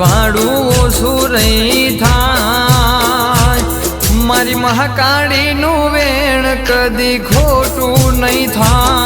વાડું ઓછું રહી થાય. મારી મહાકાળીનું વેણ કદી ખોટું નહીં થાય.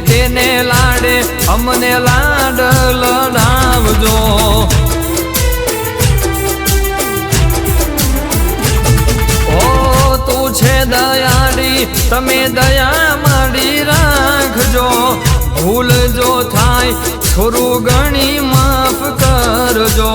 તેને લાડે, અમને લાડ લડાવજો. ઓ, તું છે દયાળી તમે દયા માડી રાખજો. ભૂલ જો થાય થોડું ગણી માફ કરજો.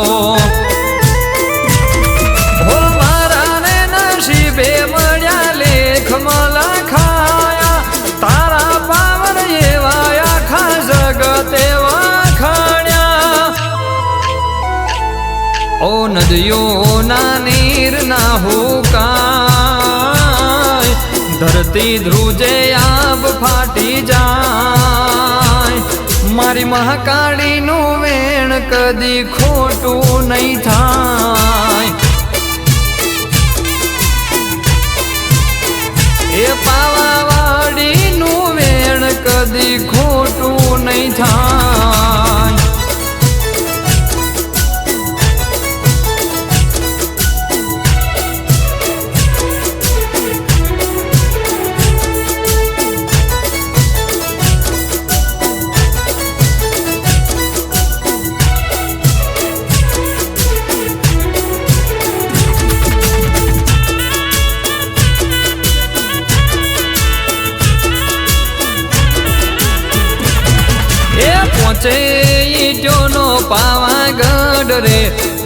ધરતી ધ્રુજે આબ ફાટી જાય. મારી મહાકાળીનું વેણ કદી ખોટું નહીં થાય. એ પાવાવાડીનું વેણ કદી ખોટું નહીં થાય.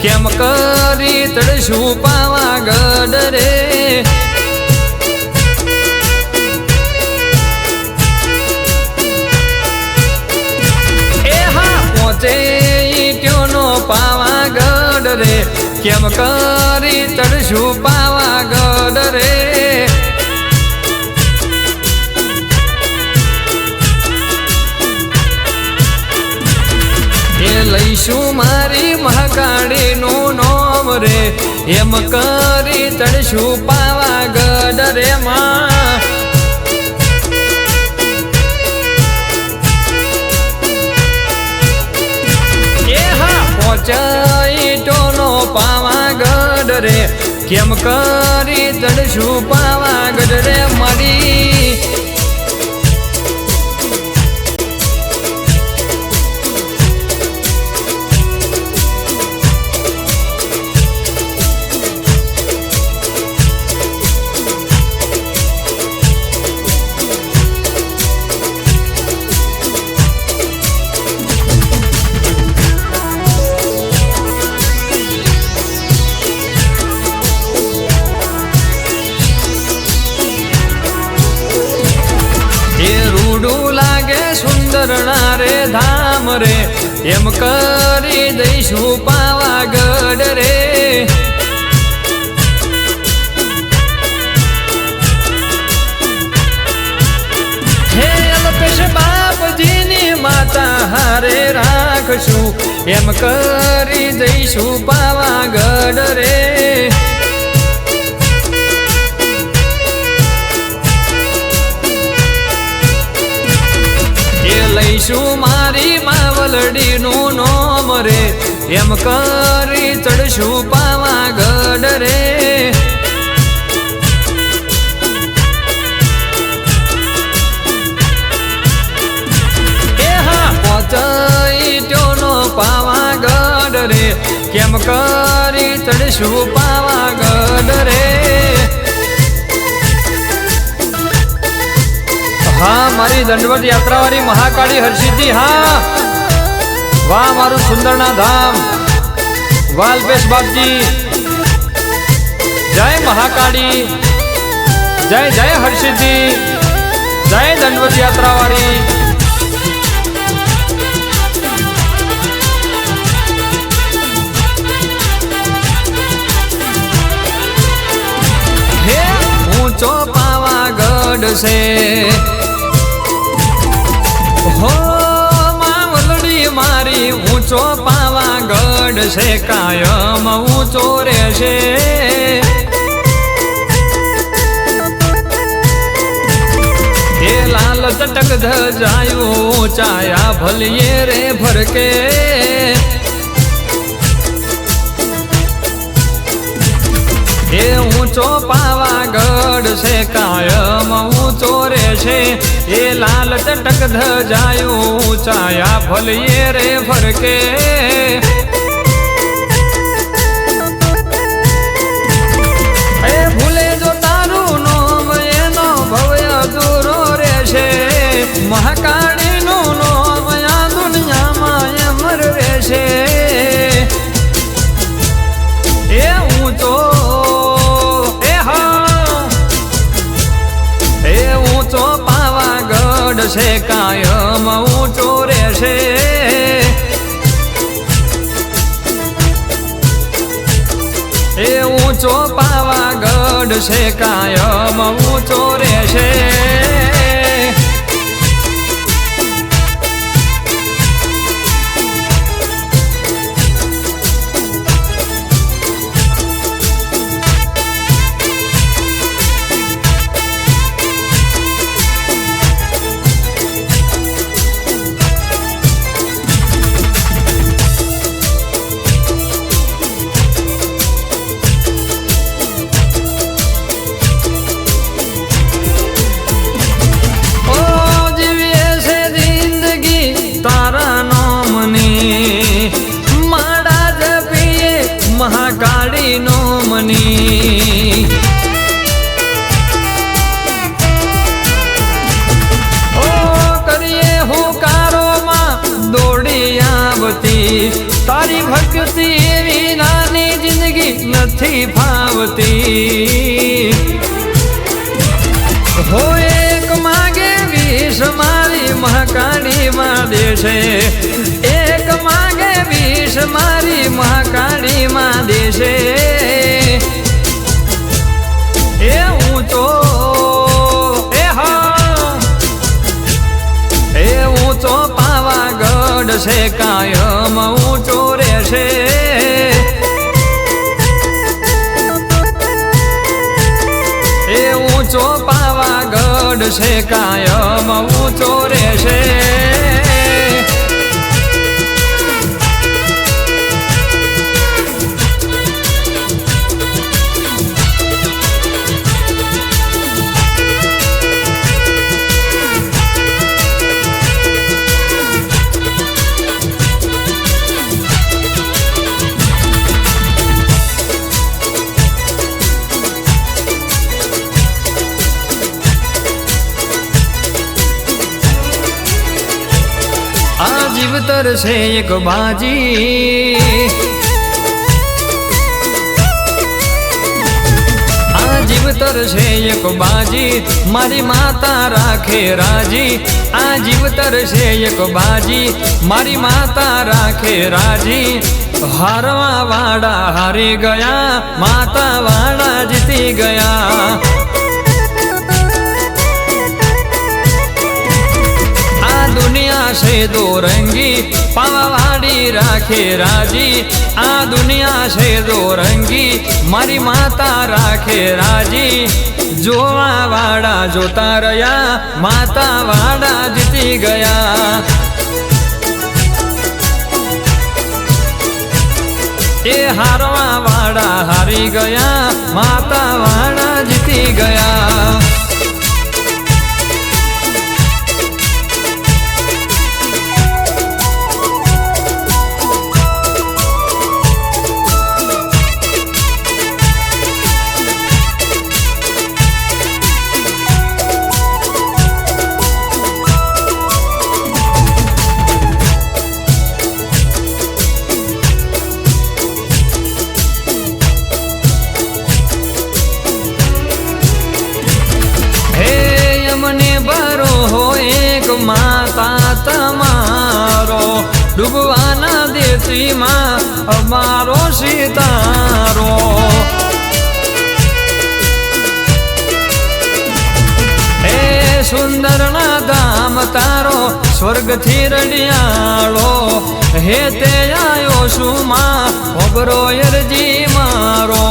કેમ કરી તળશું પાવાગઢ રે એ હા, પહોંચે પાવા પાવાગઢ રે કેમ કરી તડશું પાવાગઢ એમ કરી ચડશું પાવાગઢ રે માં. એ હા પહોંચાઈ ટોનો પાવાગઢ રે. કેમ કરી ચડશું પાવાગઢ રે મારી? રાખશું એમ કરી દઈશું પાવાગઢ રે. એ લઈશું મારી માવલડીનું નોમ રે. એમ કરી ચડશું પાવાગઢ રે. કેમ કરી ચડશું પાવાગઢ રે? હા, મારી દંડવત યાત્રાવાળી મહાકાળી હર્ષિદ્ધિ હા. અમારું સુંદરના ધામ. વાલપેશ બાપજી. જય મહાકાળી. જય જય હર્ષિદ્ધિ જય દંડવત યાત્રાવાળી. છે હો માવલડી મારી ઊંચો પાવાગઢ છે કાયમ ઊંચો રહેશે. લાલ ચટક ધજાયું ચાયા ભલીએ રે ભરકે. એ ઊંચો પાવાગઢ છે, કાયમ ઊંચો છે. એ લાલ ટટક ધજાયું ઊંચાયા ભલીએ રે ફરકે. છે કાયમ ઊંચો રહેશે. હો એક માગે વીસ મારી મહાકાળી માં દેશે એક માગે વીસ મારી મહાકાળી માં દેશે એ તો એ હા એ ઊંચો પાવાગઢ છે, કાયમ ઊંચો રહેશે. છે કાયમ ઊંચો રહેશે. છે એક બાજી. આ જીવતર છે એક બાજી. મારી માતા રાખે રાજી. આ જીવતર છે એક બાજી. મારી માતા રાખે રાજી. હારવા વાળા હારી ગયા. માતા વાળા જીતી ગયા. છે દોરંગી પાવાવાડી રાખે રાજી આ દુનિયા છે દોરંગી મારી માતા રાખે રાજી જોવા વાળા જોતા રહ્યા માતા વાળા જીતી ગયા એ હારવા વાળા હારી ગયા માતા વાળા જીતી ગયા હે સુંદરના ધામ તારો સ્વર્ગથી રડિયાળો. હે તે આયો શું માં ઓબરો અરજી મારો.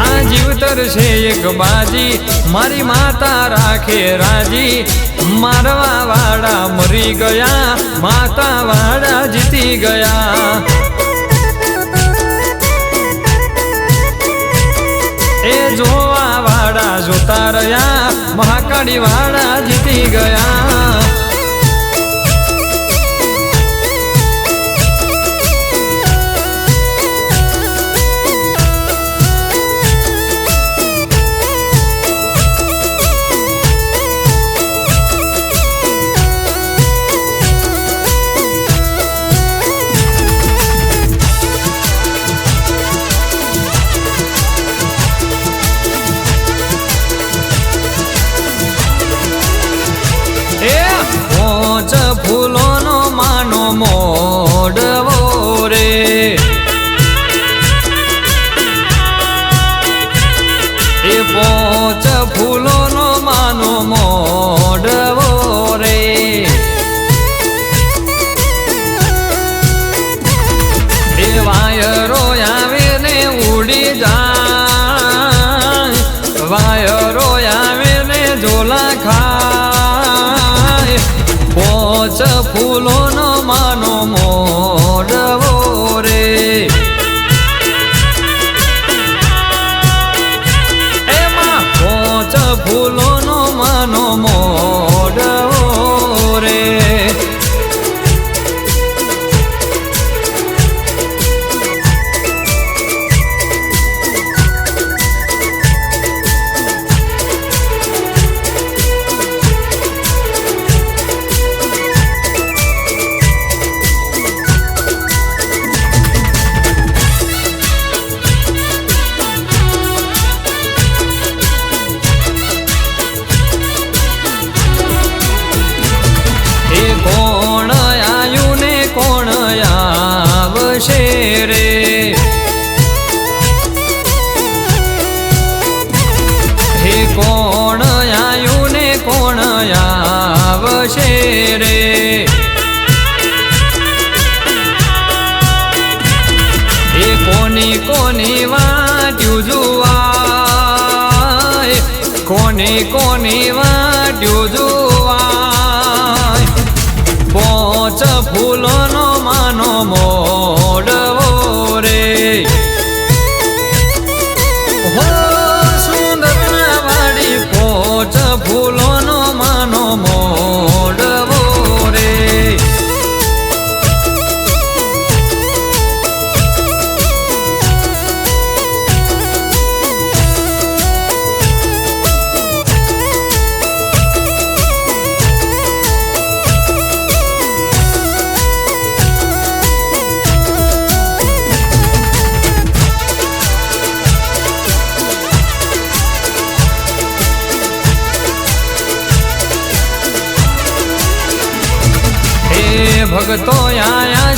આ જીવતર છે એક બાજી, મારી માતા રાખે રાજી. મારવા વાળા મરી ગયા, માતા વાળા જીતી ગયા. વાળા જીતી ગયા. કોની કોની વાટ્યું જુવાય? પોચ ફૂલોનો માનો મોડવો રે.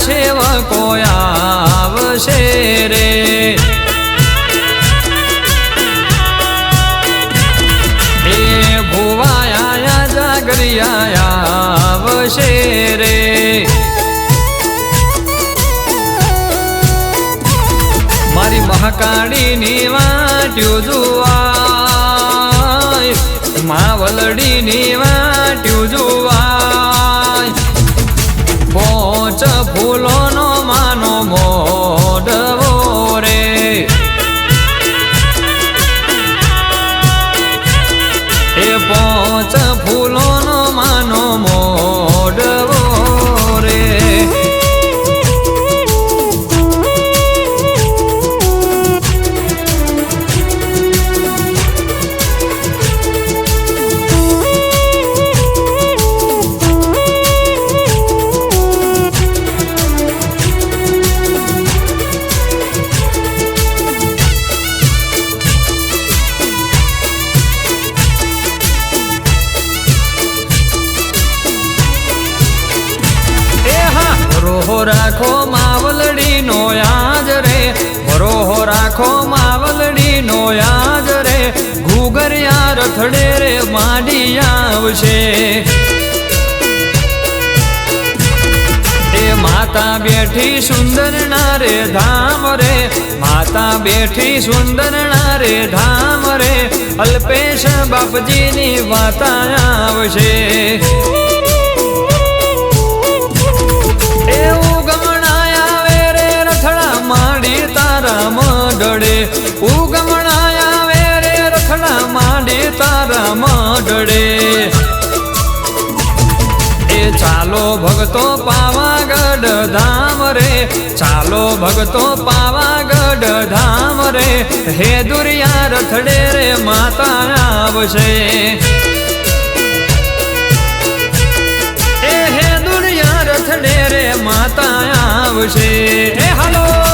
સેવકો આવશે રે. હે ભુવાયા જાગરિયા આવશે રે. મારી મહાકાળીની વાટ્યું જુઆ માવલડીની ભરોહો રાખો માવલડીનો યાદ રે. ભરોહો રાખો માવલડીનો યાદ રે. ઘૂઘરિયા રથડે રે, માડી આવશે. માતા બેઠી સુંદર નારે ધામ રે. માતા બેઠી સુંદર નારે ધામ રે. અલ્પેશ બાપજીની વાતા આવશે. મડળે એ ચાલો ભગતો પાવાગઢ ધામ રે, ચાલો ભગતો પાવાગઢ ધામ રે, હે દુરિયા રથડે રે, માતા આવશે. એ હે દુરિયા રથડે રે, માતા આવશે. હે હાલો!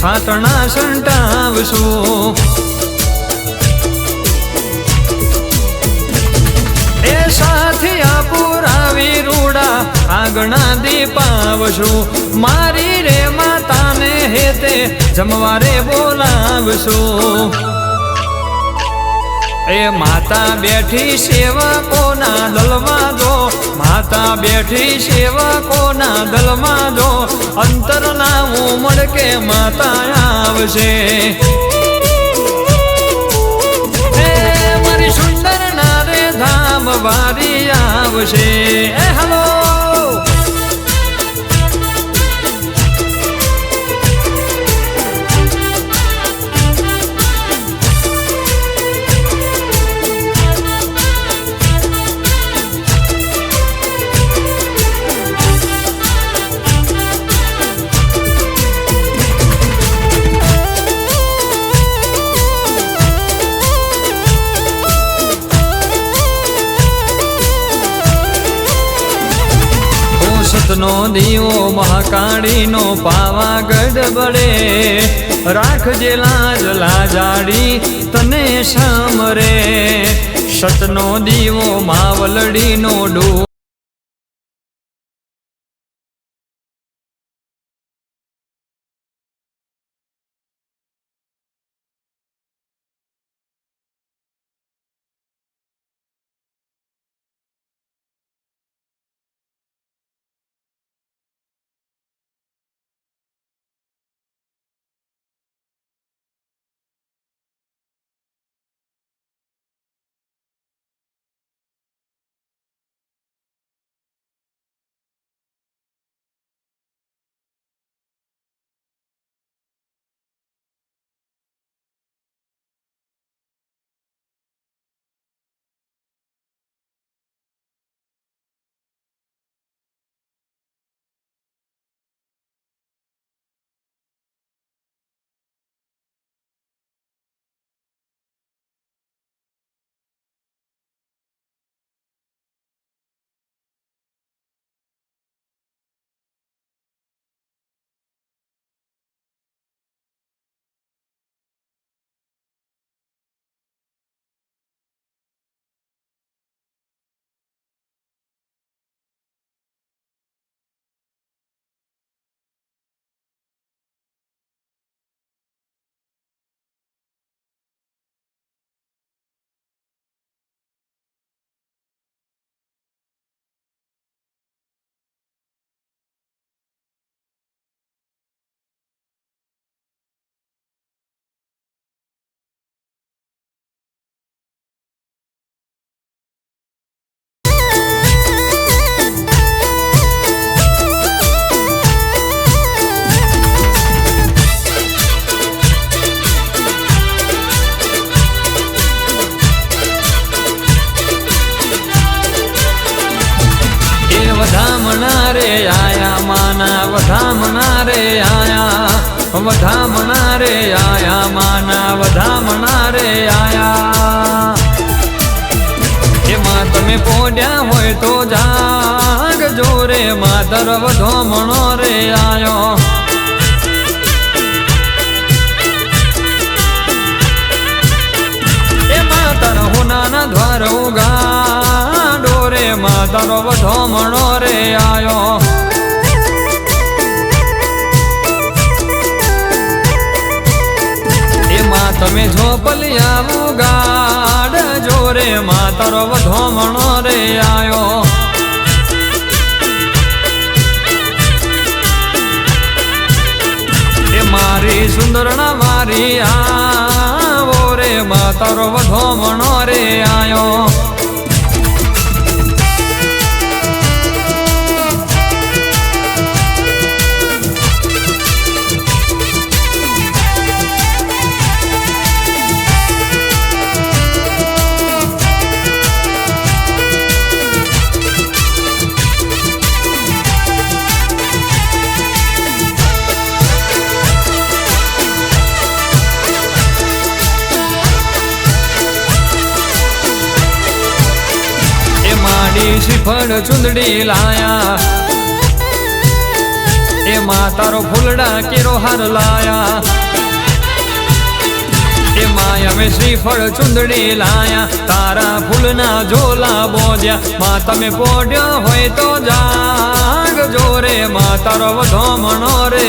માડી સંટાવશો. એ સાથિયા પુરાવી રૂડા આગણા દીપાવશો. મારી રે માતાને હેતે જમવારે બોલાવશું. એ માતા બેઠી સેવકોના દો માતા બેઠી સેવકોના દલમાં જો? અંતરના ઉમળ કે માતા આવશે? મારી સુંદર નારે ધામ વારી આવશે? ઓસતનો દીવો મહાકાળીનો પાવાગઢ બળે. રાખજે લાજ લાજાડી તને સામરે સતનો દીવો માવલડીનો ડો રે આયા વધામણા રે આયા, માના વધામણા રે આયા. એમાં તમે પોડ્યા હોય તો જાગ જોરે માતર વધોમણો રે આયો. હુનાના દ્વાર ઉગાડો રે માતરો વધોમણો રે આયો. તમે ગાડ જોરે માતરો વધોમણો રે આયો. એ મારી સુંદરના મારી આવો રે, માતારો વધોમણો રે આયો. શ્રીફળ ચુંદડી લાયા. એ માતારો ફૂલડા કેરો હાર લાયા. એ માય અમે શ્રીફળ ચુંદડી લાયા. તારા ફૂલના ઝોલા બોજ્યા. માં તમે પોડ્યો હોય તો જાગ જોરે માતારો વધોમણો રે.